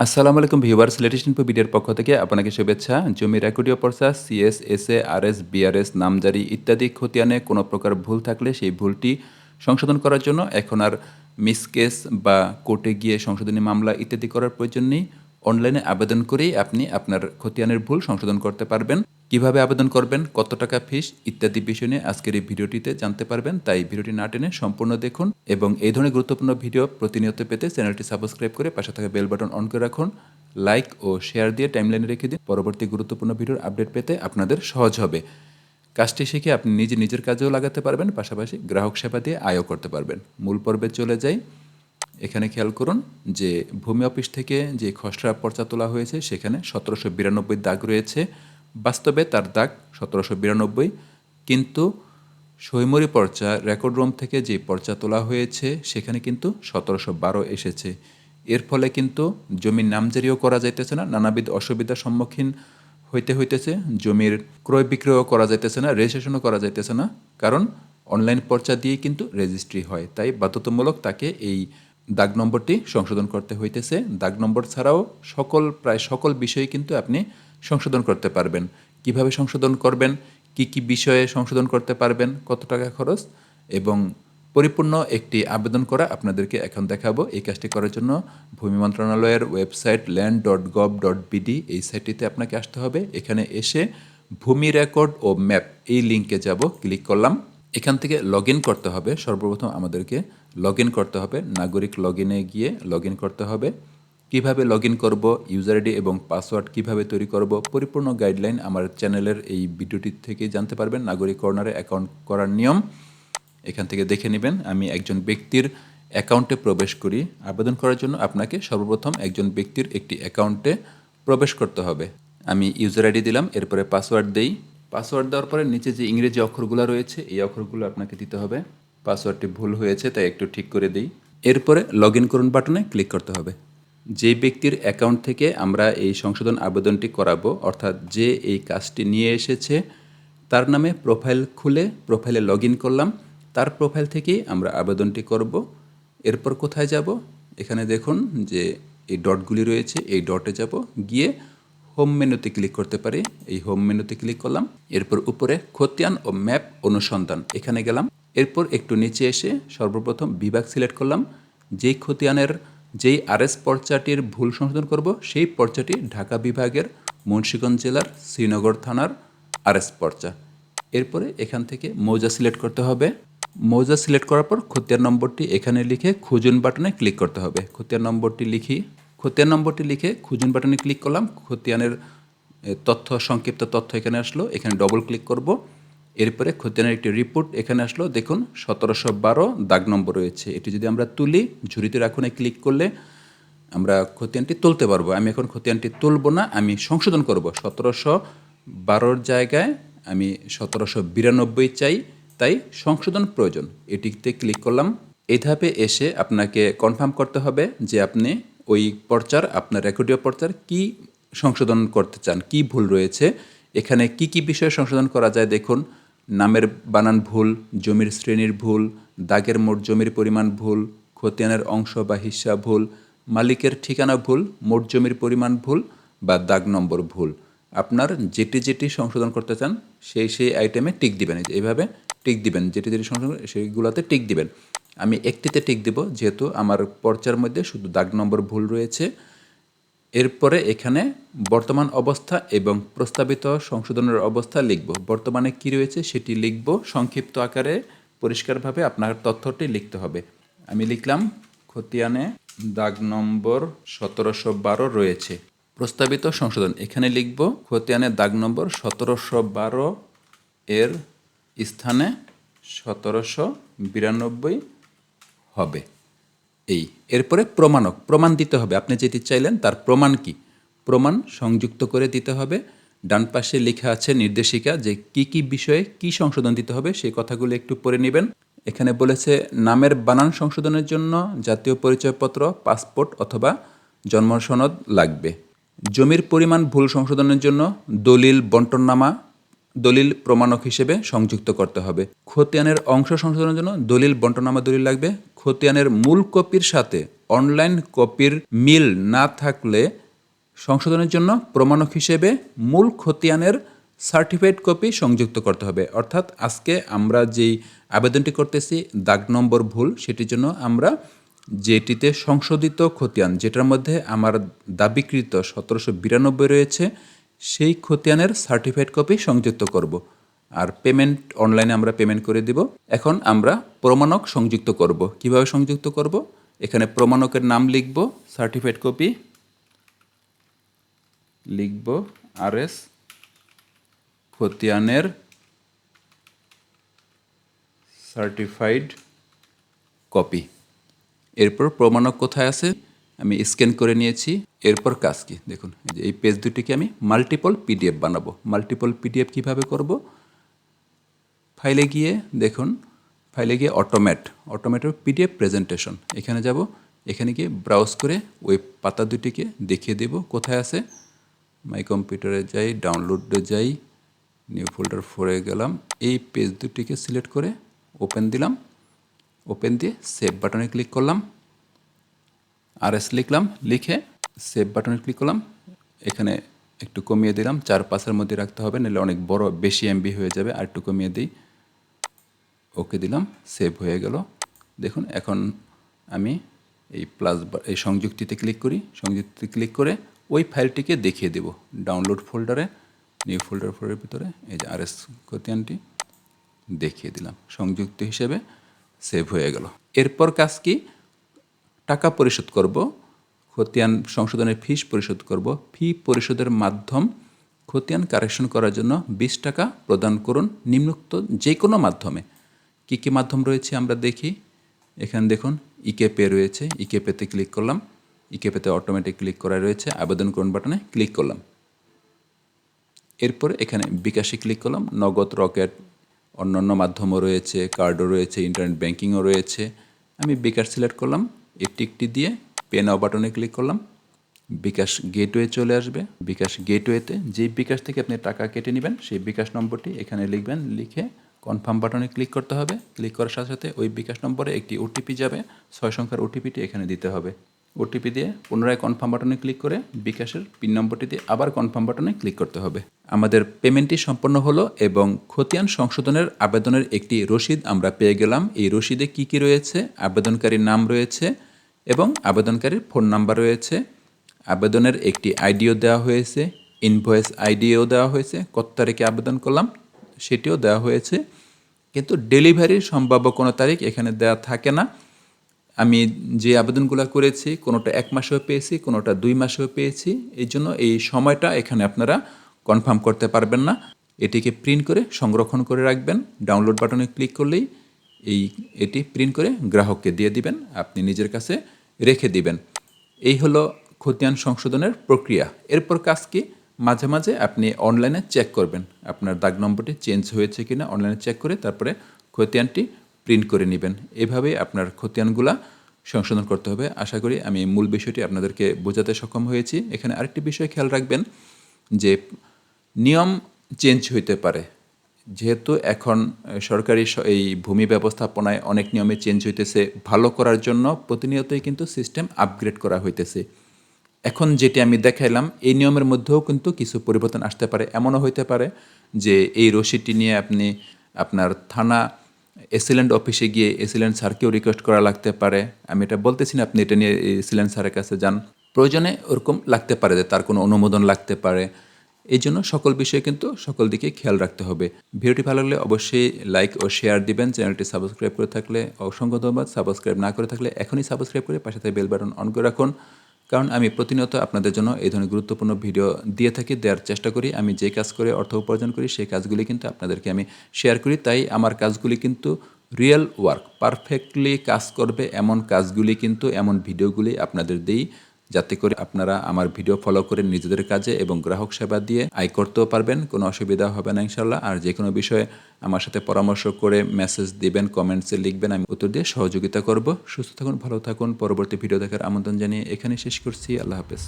আসসালামু আলাইকুম viewers latest info ভিডিওর পক্ষ থেকে আপনাকে শুভেচ্ছা। জমি রেকর্ডীয় পর্চা সিএস আর এস বিআরএস নামজারি ইত্যাদি খতিয়ানে কোনো প্রকার ভুল থাকলে সেই ভুলটি সংশোধন করার জন্য। এখন আর মিসকেস বা কোর্টে গিয়ে সংশোধনী মামলা ইত্যাদি করার প্রয়োজন নেই। অনলাইনে আবেদন করেই আপনি আপনার খতিয়ানের ভুল সংশোধন করতে পারবেন। কীভাবে আবেদন করবেন, কত টাকা ফিস, ইত্যাদি বিষয় নিয়ে আজকের এই ভিডিওটিতে জানতে পারবেন। তাই ভিডিওটি না টেনে সম্পূর্ণ দেখুন এবং এই ধরনের গুরুত্বপূর্ণ ভিডিও প্রতিনিয়ত পেতে চ্যানেলটি সাবস্ক্রাইব করে পাশে থাকা বেল বাটন অন করে রাখুন। লাইক ও শেয়ার দিয়ে টাইমলাইনে রেখে দিন। পরবর্তী গুরুত্বপূর্ণ ভিডিওর আপডেট পেতে আপনাদের সহজ হবে। কাজটি শিখে আপনি নিজে নিজের কাজেও লাগাতে পারবেন, পাশাপাশি গ্রাহক সেবা দিয়ে আয়ও করতে পারবেন। মূল পর্বে চলে যাই। এখানে খেয়াল করুন যে ভূমি অফিস থেকে যে খসড়া পর্চা তোলা হয়েছে, সেখানে সতেরোশো বিরানব্বই দাগ রয়েছে। বাস্তবে তার দাগ সতেরোশো বিরানব্বই, কিন্তু সৈমরি পর্চা রেকর্ড রুম থেকে যে পর্চা তোলা হয়েছে, সেখানে কিন্তু সতেরোশো বারো এসেছে। এর ফলে কিন্তু জমির নামজারিও করা যাইতেছে না, নানাবিধ অসুবিধার সম্মুখীন হইতে হইতেছে, জমির ক্রয় বিক্রয়ও করা যাইতেছে না রেজিস্ট্রেশনও করা যাইতেছে না, কারণ অনলাইন পর্চা দিয়ে কিন্তু রেজিস্ট্রি হয়। তাই বাধ্যতামূলক তাকে এই দাগ নম্বরটি সংশোধন করতে হইতেছে। দাগ নম্বর ছাড়াও সকল, প্রায় সকল বিষয়ে কিন্তু আপনি সংশোধন করতে পারবেন। কীভাবে সংশোধন করবেন? কি কি বিষয়ে সংশোধন করতে পারবেন? কত টাকা খরচ? এবং পরিপূর্ণ একটি আবেদন করা আপনাদেরকে এখন দেখাবো। এই কাজটি করার জন্য ভূমি মন্ত্রণালয়ের website land dot gov dot BD এই সাইটটিতে আপনাকে আসতে হবে। এখানে এসে ভূমি রেকর্ড ও ম্যাপ এই লিঙ্কে যাব। ক্লিক করলাম। এখান থেকে লগ ইন করতে হবে। সর্বপ্রথম আমাদেরকে লগ ইন করতে হবে। নাগরিক লগ ইনে গিয়ে লগ ইন করতে হবে। কীভাবে লগ ইন করব ইউজার আইডি এবং পাসওয়ার্ড কীভাবে তৈরি করব, পরিপূর্ণ গাইডলাইন আমার চ্যানেলের এই ভিডিওটি থেকে জানতে পারবেন। নাগরিক কর্নারে অ্যাকাউন্ট করার নিয়ম। এখান থেকে দেখে নেবেন, আমি একজন ব্যক্তির অ্যাকাউন্টে প্রবেশ করি। আবেদন করার জন্য আপনাকে সর্বপ্রথম একজন ব্যক্তির একটি অ্যাকাউন্টে প্রবেশ করতে হবে। আমি ইউজার আইডি দিলাম, এরপরে পাসওয়ার্ড দেই। পাসওয়ার্ড দেওয়ার পরে নিচে যে ইংরেজি অক্ষরগুলো রয়েছে, এই অক্ষরগুলো আপনাকে দিতে হবে। পাসওয়ার্ডটি ভুল হয়েছে, তাই একটু ঠিক করে দিই। এরপরে লগ ইন করুন বাটনে ক্লিক করতে হবে। যে ব্যক্তির অ্যাকাউন্ট থেকে আমরা এই সংশোধন আবেদনটি করাবো, অর্থাৎ যে এই কাজটি নিয়ে এসেছে, তার নামে প্রোফাইল খুলে প্রোফাইলে লগ করলাম। তার প্রোফাইল থেকেই আমরা আবেদনটি করব। এরপর কোথায় যাব? এখানে দেখুন যে এই ডটগুলি রয়েছে, এই ডটে যাব। গিয়ে হোম মেনুতে ক্লিক করতে পারি। এই হোম মেনুতে ক্লিক করলাম। এরপর উপরে খতিয়ান ও ম্যাপ অনুসন্ধান। এখানে গেলাম। এরপর একটু নিচে এসে সর্বপ্রথম বিভাগ সিলেক্ট করলাম। যেই খতিয়ানের, যেই আরএস পর্চাটির ভুল সংশোধন করব, সেই পর্চাটি ঢাকা বিভাগের মুন্সীগঞ্জ জেলার শ্রীনগর থানার আরএস পর্চা। এরপরে এখান থেকে মৌজা সিলেক্ট করতে হবে। মৌজা সিলেক্ট করার পর খতিয়ান নম্বরটি এখানে লিখে খুঁজুন বাটনে ক্লিক করতে হবে। খতিয়ার নম্বরটি লিখি। খতিয়ান নম্বরটি লিখে খুঁজুন বাটনে ক্লিক করলাম, খতিয়ানের তথ্য, সংক্ষিপ্ত তথ্য এখানে আসলো, এখানে ডবল ক্লিক করব। এরপরে খতিয়ানের একটি রিপোর্ট এখানে আসলো, দেখুন সতেরোশো বারো দাগ নম্বর রয়েছে। এটি যদি আমরা তুলি, ঝুড়িতে রাখুনে ক্লিক করলে আমরা খতিয়ানটি তুলতে পারব। আমি এখন খতিয়ানটি তুলব না, আমি সংশোধন করব। সতেরোশো বারোর জায়গায় আমি সতেরোশো বিরানব্বই চাই, তাই সংশোধন প্রয়োজন। এটিতে ক্লিক করলাম। এই ধাপে এসে আপনাকে কনফার্ম করতে হবে যে আপনি ওই পর্চার, আপনার রেকর্ডীয় পর্চার কি সংশোধন করতে চান? কি ভুল রয়েছে? এখানে কি কি বিষয়ে সংশোধন করা যায়? দেখুন, নামের বানান ভুল, জমির শ্রেণির ভুল, দাগের মোট জমির পরিমাণ ভুল, খতিয়ানের অংশ বা হিসা ভুল, মালিকের ঠিকানা ভুল, মোট জমির পরিমাণ ভুল বা দাগ নম্বর ভুল। আপনার যেটি যেটি সংশোধন করতে চান, সেই সেই আইটেমে টিক দিবেন। এইভাবে টিক দিবেন, যেটি যেটি সংশোধন, সেইগুলোতে টিক দিবেন। আমি একটিতে টিক দিব, যেহেতু আমার পর্চার মধ্যে শুধু দাগ নম্বর ভুল রয়েছে। এরপরে এখানে বর্তমান অবস্থা এবং প্রস্তাবিত সংশোধনের অবস্থা লিখব। বর্তমানে কি রয়েছে সেটি লিখব। সংক্ষিপ্ত আকারে পরিষ্কারভাবে আপনার তথ্যটি লিখতে হবে। আমি লিখলাম, খতিয়ানে দাগ নম্বর সতেরোশো বারো রয়েছে। প্রস্তাবিত সংশোধন, এখানে লিখব, খতিয়ানে দাগ নম্বর সতেরোশো বারো এর স্থানে সতেরোশো বিরানব্বই হবে। এই। এরপরে প্রমাণক, প্রমাণ দিতে হবে। আপনি যেটি চাইলেন তার প্রমাণ কি? প্রমাণ সংযুক্ত করে দিতে হবে। ডান পাশে লেখা আছে নির্দেশিকা যে কি কি বিষয়ে কি সংশোধন দিতে হবে, সেই কথাগুলো একটু পড়ে নেবেন। এখানে বলেছে নামের বানান সংশোধনের জন্য জাতীয় পরিচয়পত্র, পাসপোর্ট অথবা জন্ম সনদ লাগবে। জমির পরিমাণ ভুল সংশোধনের জন্য দলিল বন্টননামা দলিল প্রমাণক হিসেবে সংযুক্ত করতে হবে। খতিয়ানের অংশ সংশোধনের জন্য দলিল বন্টনামা দলিল লাগবে। খতিয়ানের মূল কপির সাথে অনলাইন কপির মিল না থাকলে সংশোধনের জন্য প্রমাণক হিসেবে মূল খতিয়ানের সার্টিফাইড কপি সংযুক্ত করতে হবে। অর্থাৎ আজকে আমরা যেই আবেদনটি করতেছি, দাগ নম্বর ভুল, সেটির জন্য আমরা যেটিতে সংশোধিত খতিয়ান, যেটার মধ্যে আমার দাবিকৃত সতেরোশো বিরানব্বই রয়েছে, সেই খতিয়ানের সার্টিফাইড কপি সংযুক্ত করব। আর পেমেন্ট অনলাইনে আমরা পেমেন্ট করে দিব। এখন আমরা প্রমাণক সংযুক্ত করব। কীভাবে সংযুক্ত করব? এখানে প্রমাণকের নাম লিখব সার্টিফাইড কপি লিখব আর এস খতিয়ানের সার্টিফাইড কপি এরপর প্রমাণক কোথায় আছে? আমি স্ক্যান করে নিয়েছি। এরপর কাজ কি? দেখুন, এই পেজ দুটিকে আমি মাল্টিপল পিডিএফ বানাবো। মাল্টিপল পিডিএফ কীভাবে করব? ফাইলে গিয়ে দেখুন, ফাইলে গিয়ে অটোমেট অটোমেটের পিডিএফ প্রেজেন্টেশন এখানে যাব, এখানে গিয়ে ব্রাউজ করে ওই পাতা দুটিকে দেখিয়ে দেব, কোথায় আছে। মাই কম্পিউটারে যাই ডাউনলোডে যাই নিউ ফোল্ডার ফোরে গেলাম, এই পেজ দুটিকে সিলেক্ট করে ওপেন দিলাম। ওপেন দিয়ে সেভ বাটনে ক্লিক করলাম। আর এস লিখলাম, লিখে সেভ বাটনে ক্লিক করলাম। এখানে একটু কমিয়ে দিলাম চার পাঁচের মধ্যে রাখতে হবে, নাহলে অনেক বড়, বেশি এমবি হয়ে যাবে, আর একটু কমিয়ে দিই। ওকে দিলাম সেভ হয়ে গেল। দেখুন, এখন আমি এই প্লাস এই সংযুক্তিতে ক্লিক করি। সংযুক্তিতে ক্লিক করে ওই ফাইলটিকে দেখিয়ে দেব। ডাউনলোড ফোল্ডারে নিউ ফোল্ডার ফোল্ডারের ভিতরে, এই যে আর এস খতিয়ানটি দেখিয়ে দিলাম। সংযুক্ত হিসেবে সেভ হয়ে গেল। এরপর কাজ কি? টাকা পরিশোধ করব খতিয়ান সংশোধনের ফিস পরিশোধ করব। ফি পরিশোধের মাধ্যম খতিয়ান কারেকশন করার জন্য বিশ টাকা প্রদান করুন, নিম্নোক্ত যে কোনো মাধ্যমে। কী কী মাধ্যম রয়েছে আমরা দেখি। এখানে দেখুন ইকে পে রয়েছে। ইকে পেতে ক্লিক করলাম। ইকে পেতে অটোমেটিক ক্লিক করা রয়েছে। আবেদন করুন বাটনে ক্লিক করলাম। এরপর এখানে বিকাশে ক্লিক করলাম। নগদ, রকেট, অন্যান্য মাধ্যমও রয়েছে কার্ডও রয়েছে ইন্টারনেট ব্যাঙ্কিংও রয়েছে। আমি বিকাশ সিলেক্ট করলাম। এই টিকটি দিয়ে পে নাও বাটনে ক্লিক করলাম। বিকাশ গেটওয়ে চলে আসবে। বিকাশ গেটওয়েতে যেই বিকাশ থেকে আপনি টাকা কেটে নেবেন, সেই বিকাশ নম্বরটি এখানে লিখবেন। লিখে কনফার্ম বাটনে ক্লিক করতে হবে। ক্লিক করার সাথে সাথে ওই বিকাশ নম্বরে একটি ওটিপি যাবে। ছয় সংখ্যার ওটিপিটি এখানে দিতে হবে। ওটিপি দিয়ে পুনরায় কনফার্ম বাটনে ক্লিক করে বিকাশের পিন নম্বরটি দিয়ে আবার কনফার্ম বাটনে ক্লিক করতে হবে। আমাদের পেমেন্টটি সম্পন্ন হলো এবং খতিয়ান সংশোধনের আবেদনের একটি রসিদ আমরা পেয়ে গেলাম। এই রসিদে কি কি রয়েছে? আবেদনকারীর নাম রয়েছে এবং আবেদনকারীর ফোন নাম্বার রয়েছে। আবেদনের একটি আইডিও দেওয়া হয়েছে ইনভয়েস আইডিও দেওয়া হয়েছে। কত তারিখে আবেদন করলাম? সেটিও দেওয়া হয়েছে, কিন্তু ডেলিভারির সম্ভাব্য কোনো তারিখ এখানে দেওয়া থাকে না। আমি যে আবেদনগুলো করেছি, কোনোটা এক মাসেও পেয়েছি, কোনোটা দুই মাসেও পেয়েছি, এই জন্য এই সময়টা এখানে আপনারা কনফার্ম করতে পারবেন না। এটিকে প্রিন্ট করে সংরক্ষণ করে রাখবেন, ডাউনলোড বাটনে ক্লিক করলেই এই, এটি প্রিন্ট করে গ্রাহককে দিয়ে দিবেন, আপনি নিজের কাছে রেখে দিবেন। এই হলো খতিয়ান সংশোধনের প্রক্রিয়া। এরপর কাজ কি? মাঝে মাঝে আপনি অনলাইনে চেক করবেন। আপনার দাগ নম্বরটি চেঞ্জ হয়েছে কিনা অনলাইনে চেক করে তারপরে খতিয়ানটি প্রিন্ট করে নেবেন। এভাবে আপনার খতিয়ানগুলা সংশোধন করতে হবে। আশা করি আমি মূল বিষয়টি আপনাদেরকে বোঝাতে সক্ষম হয়েছি। এখানে আরেকটি বিষয় খেয়াল রাখবেন যে নিয়ম চেঞ্জ হইতে পারে। যেহেতু এখন সরকারি এই ভূমি ব্যবস্থাপনায় অনেক নিয়মে চেঞ্জ হইতেছে। ভালো করার জন্য প্রতিনিয়তই কিন্তু সিস্টেম আপগ্রেড করা হইতেছে। এখন যেটি আমি দেখাইলাম, এই নিয়মের মধ্যেও কিন্তু কিছু পরিবর্তন আসতে পারে। এমনও হইতে পারে যে এই রসিদটি নিয়ে আপনি আপনার থানা এসিলেন্ট অফিসে গিয়ে এসিলেন্ট স্যারকেও রিকোয়েস্ট করা লাগতে পারে। আমি এটা বলতেছি না, আপনি এটা নিয়ে এসিলেন্ট স্যারের কাছে যান। প্রয়োজনে ওরকম লাগতে পারে যে তার কোনো অনুমোদন লাগতে পারে। এই জন্য সকল বিষয়ে কিন্তু সকল দিকে খেয়াল রাখতে হবে। ভিডিওটি ভালো লাগলে অবশ্যই লাইক ও শেয়ার দিবেন। চ্যানেলটি সাবস্ক্রাইব করে থাকলে অসংখ্য ধন্যবাদ। সাবস্ক্রাইব না করে থাকলে এখনই সাবস্ক্রাইব করে পাশে বেল বাটন অন করে রাখুন। কারণ আমি প্রতিনিয়ত আপনাদের জন্য এই ধরনের গুরুত্বপূর্ণ ভিডিও দিয়ে থাকি, দেওয়ার চেষ্টা করি। আমি যে কাজ করে অর্থ উপার্জন করি, সেই কাজগুলি কিন্তু আপনাদেরকে আমি শেয়ার করি। তাই আমার কাজগুলি কিন্তু রিয়েল ওয়ার্ক পারফেক্টলি কাজ করবে এমন কাজগুলি কিন্তু, এমন ভিডিওগুলি আপনাদের দিই। যাতে করে আপনারা আমার ভিডিও ফলো করে নিজেদের কাজে এবং গ্রাহক সেবা দিয়ে আয় করতেও পারবেন, কোনো অসুবিধা হবে না ইনশাল্লাহ আর যে কোনো বিষয়ে আমার সাথে পরামর্শ করে মেসেজ দিবেন কমেন্টসে লিখবেন, আমি উত্তর দিয়ে সহযোগিতা করব। সুস্থ থাকুন, ভালো থাকুন। পরবর্তী ভিডিও দেখার আমন্ত্রণ জানিয়ে এখানে শেষ করছি। আল্লাহ হাফেজ।